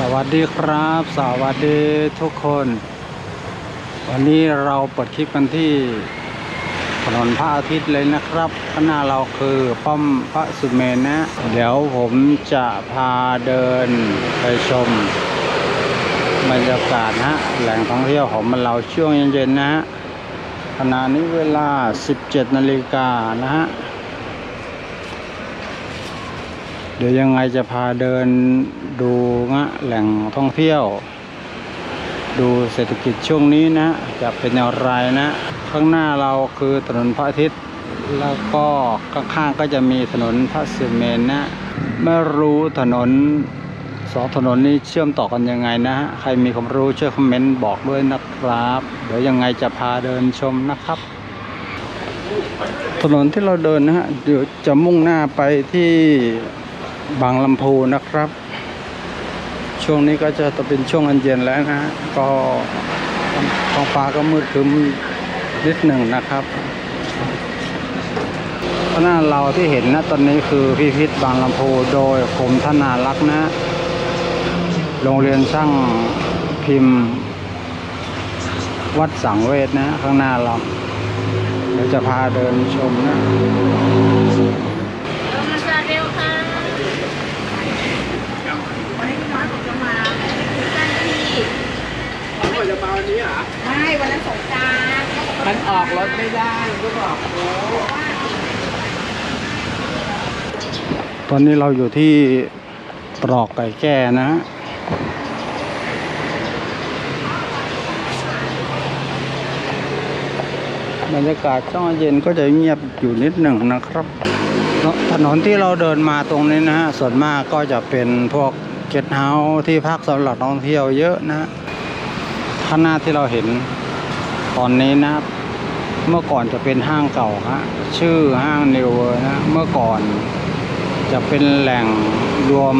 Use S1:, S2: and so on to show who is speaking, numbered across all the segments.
S1: สวัสดีครับ สวัสดีทุกคน วันนี้เราเปิดคลิปกันที่ถนนพระอาทิตย์เลยนะครับข้างหน้าเราคือป้อมพระสุเมนนะ เดี๋ยวผมจะพาเดินไปชมบรรยากาศนะฮะแหล่งท่องเที่ยวของมันเราช่วงเย็นๆนะฮะขณะนี้เวลา 17 นาฬิกานะฮะ เดี๋ยวยังไงจะพาเดินดูงะแหล่งท่องเที่ยว ดูเศรษฐกิจช่วงนี้นะ จะเป็นอย่างไรนะ ข้างหน้าเราคือถนนพระอาทิตย์ แล้วก็ข้างๆก็จะมีถนนพระสุเมนนะ ไม่รู้ถนนสองถนนนี้เชื่อมต่อกันยังไงนะฮะใครมีความรู้ช่วยคอมเมนต์บอกด้วยนะครับ เดี๋ยวยังไงจะพาเดินชมนะครับถนนที่เราเดินนะฮะ เดี๋ยวจะมุ่งหน้าไปที่ บางลำพูนะครับ ช่วงนี้ก็จะเป็นช่วงอันเย็นแล้วนะฮะก็ท้องฟ้าก็มืดครึ้มนิดหนึ่งนะครับข้างหน้าเราที่เห็นนะตอนนี้คือพิพิธบางลำพูโดยกรมธนารักษ์นะ โรงเรียนช่างพิมพ์ วัดสังเวชนะ ข้างหน้าเราเดี๋ยวจะพาเดินชมนะ
S2: เรามาซาเร็วค่ะวันนี้พี่น้อยผมจะมากันที่
S3: เขาจะ มาวันนี้เหรอ
S2: ไม่วันนั้นสงกราร
S3: มันออกรถไม่ได้มันก็บอกโอ้
S1: ตอนนี้เราอยู่ที่ตรอกไก่แก่นะฮะบรรยากาศช่วงเย็นก็จะเงียบอยู่นิดหนึ่งนะครับเนอะถนนที่เราเดินมาตรงนี้นะฮะ ส่วนมากก็จะเป็นพวกเกสต์เฮาส์ที่พักสำหรับท่องเที่ยวเยอะนะฮะ ข้างหน้าที่เราเห็นตอนนี้นะครับ เมื่อก่อนจะเป็นห้างเก่าฮะชื่อห้างนิวเวอร์นะเมื่อก่อนจะเป็นแหล่งรวม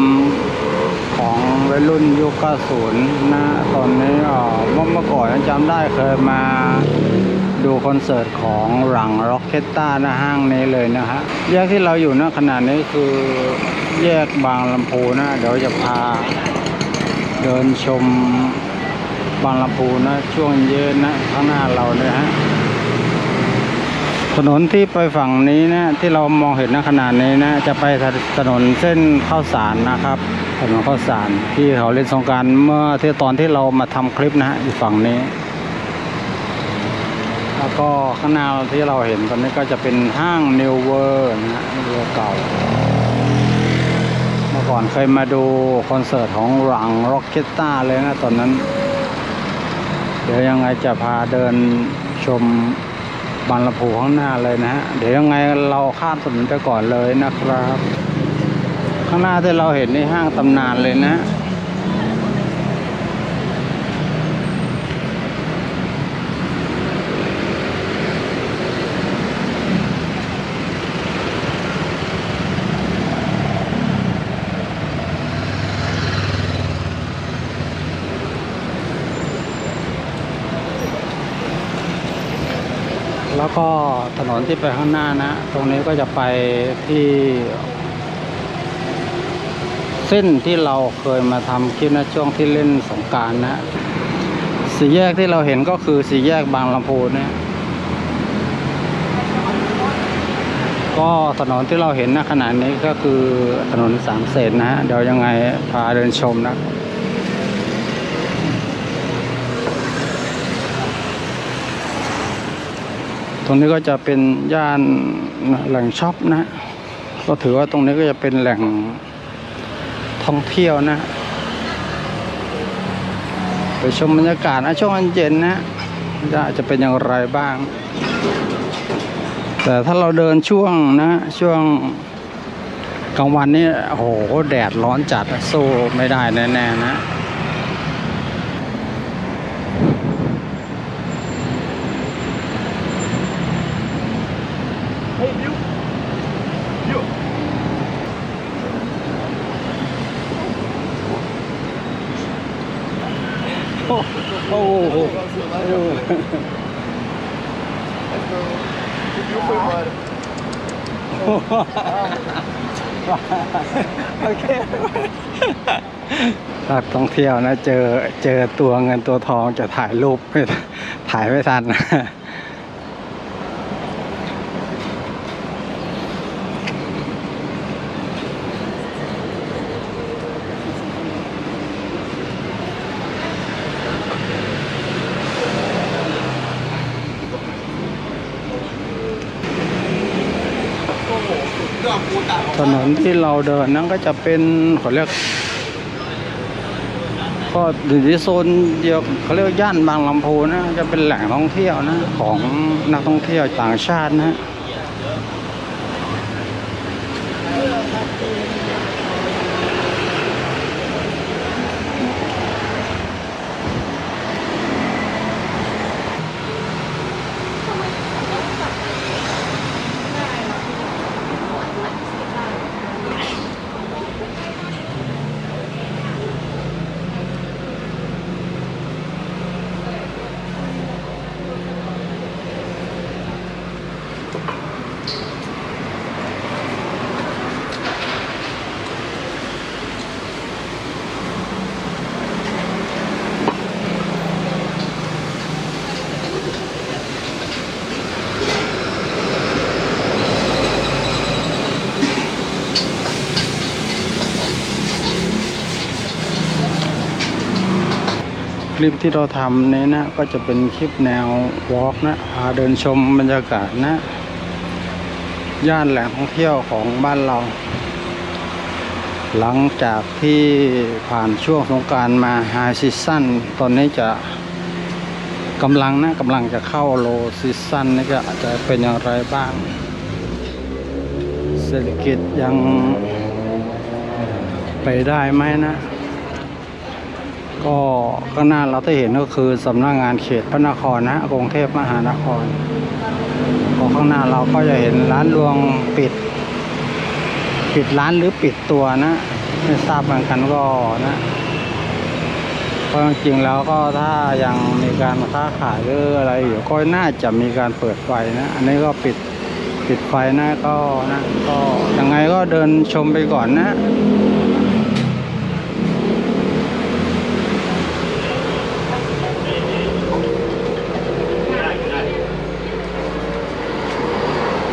S1: ของวัยรุ่นยุค90นะตอนนี้อ่อเมื่อเมื่อก่อนจำได้เคยมาดูคอนเสิร์ตของหลังร็อกเกตต้าหน้าห้างนี้เลยนะฮะแยกที่เราอยู่ณขณะนี้คือแยกบางลำพูนะ เดี๋ยวจะพาเดินชม บางลำพูนะ ช่วงเย็นนะข้างหน้าเราเนี่ยฮะถนนที่ไปฝั่งนี้นะที่เรามองเห็นณขนาดนี้นะ จะไปถนนเส้นข้าวสารนะครับถนนข้าวสารที่เขาเล่นสงการเมื่อที่ตอนที่เรามาทำคลิปนะฮะอยู่ฝั่งนี้ แล้วก็ข้างหน้าที่เราเห็นตอนนี้ก็จะเป็นห้างนิวเวอร์นะฮะนิวเวอร์เก่า เมื่อก่อนเคยมาดูคอนเสิร์ตของหลังร็อกเก็ตต้าเลยนะตอนนั้น เดี๋ยวยังไงจะพาเดินชมบางลำพูข้างหน้าเลยนะฮะ เดี๋ยวยังไงเราข้ามถนนไปก่อนเลยนะครับ ข้างหน้าที่เราเห็นในห้างตำนานเลยนะ ก็ถนนที่ไปข้างหน้านะ ตรงนี้ก็จะไปที่ เส้นที่เราเคยมาทำคลิปนะช่วงที่เล่นสงการนะ สี่แยกที่เราเห็นก็คือสี่แยกบางลำพูนี่ยก็ถนนที่เราเห็นณขณะนี้ก็คือถนนสามเสนนะฮะเดี๋ยวยังไงพาเดินชมนะ ตรงนี้ก็จะเป็นย่านแหล่งช็อปนะก็ถือว่าตรงนี้ก็จะเป็นแหล่งท่องเที่ยวนะ ไปชมบรรยากาศนะช่วงเย็นนะจะจะเป็นอย่างไรบ้าง แต่ถ้าเราเดินช่วงนะช่วงกลางวันนี่โอ้โหแดดร้อนจัดสู้ไม่ได้แน่ๆนะ
S3: เฮ้ยยุยุ
S1: โอ้โหโอเคนักท่องเที่ยวนะ เจอเจอตัวเงินตัวทองจะถ่ายรูปไม่ถ่ายไม่ทัน
S3: เครื่องปูตัดออก
S1: ถนนที่เราเดินนั้นก็จะเป็นเขาเรียกก็อยู่ที่โซนเดียวเขาเรียกย่านบางลำพูนะจะเป็นแหล่งท่องเที่ยวนะของนักท่องเที่ยวต่างชาตินะ คลิปที่เราทำนี้นะ ก็จะเป็นคลิปแนววอล์กนะพาเดินชมบรรยากาศนะ ย่านแหล่งท่องเที่ยวของบ้านเรา หลังจากที่ผ่านช่วงสงการมาไฮซีซั่นตอนนี้จะกำลังนะกำลังจะเข้าโลซีซั่นนี่ก็อาจจะเป็นอย่างไรบ้าง เศรษฐกิจยังไปได้ไหมนะ ก็ข้างหน้าเราที่เห็นก็คือสำนักงานเขตพระนครนะกรุงเทพมหานครก็ข้างหน้าเราก็จะเห็นร้านรวงปิด ปิดร้านหรือปิดตัวนะไม่ทราบเหมือนกันก็นะเพราะจริงแล้วก็ถ้ายังมีการค้าขายหรืออะไรอยู่ก็น่าจะมีการเปิดไฟนะอันนี้ก็ปิดปิดไฟนะก็นะก็ยังไงก็เดินชมไปก่อนนะ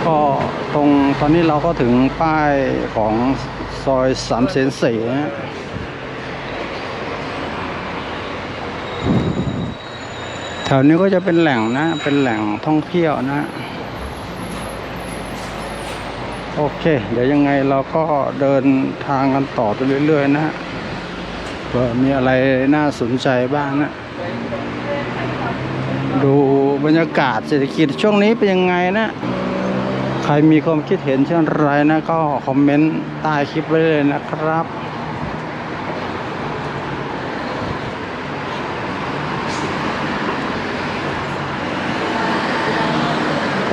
S1: ก็ ตรงตอนนี้เราก็ถึงป้ายของซอยสามเสนสี่นะแถวนี้ก็จะเป็นแหล่งนะ เป็นแหล่งท่องเที่ยวนะ โอเค เดี๋ยวยังไงเราก็เดินทางกันต่อไปเรื่อย ๆ นะเผื่อมีอะไรน่าสนใจบ้างนะ ดูบรรยากาศเศรษฐกิจช่วงนี้เป็นยังไงนะ ใครมีความคิดเห็นเช่นไรนะก็คอมเมนต์ใต้คลิปไว้เลยนะครับ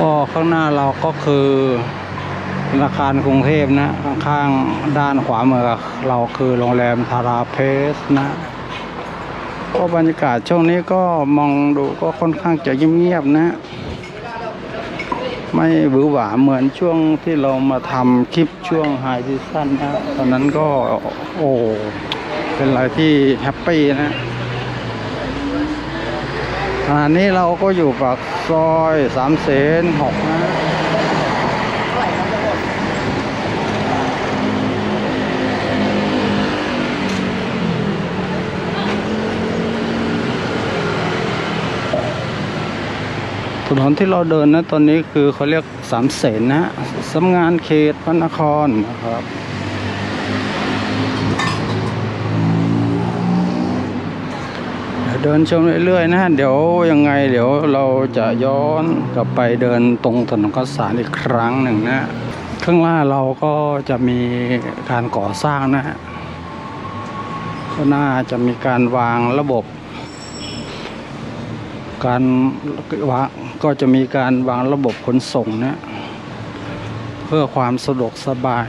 S1: ก็ข้างหน้าเราก็คือธนาคารกรุงเทพนะ ข้างๆด้านขวามือเราคือโรงแรมทาราเพสนะก็บรรยากาศช่วงนี้ก็มองดูก็ค่อนข้างจะเงียบๆนะ ไม่หวือหวาเหมือนช่วงที่เรามาทำคลิปช่วงไฮซีซั่นนะตอนนั้นก็โอ้เป็นอะไรที่แฮปปี้นะอันนี้เราก็อยู่ปากซอยสามเสนหกนะ ถนนที่เราเดินนะตอนนี้คือเขาเรียกสามเสนนะสำงานเขตพระนครนะครับเดี๋ยวเดินชมเรื่อยๆนะเดี๋ยวยังไง เดี๋ยวเราจะย้อนกลับไปเดินตรงถนนข้าวสารอีกครั้งหนึ่งนะข้างล่างเราก็จะมีการก่อสร้างนะฮะก็น่าจะมีการวางระบบ การวาง ก็จะมีการวางระบบขนส่งนี่ยเพื่อความสะดวกสบาย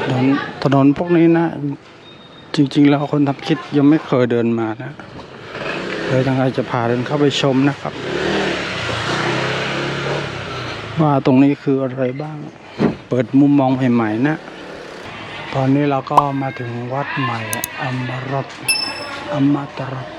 S1: ถนนถนนพวกนี้นะ จริง ๆ แล้วคนทำคลิปยังไม่เคยเดินมานะเลยทางไงจะพาเดินเข้าไปชมนะครับ ว่าตรงนี้คืออะไรบ้าง เปิดมุมมองใหม่ๆนะ ตอนนี้เราก็มาถึงวัดใหม่อมรต อมตรส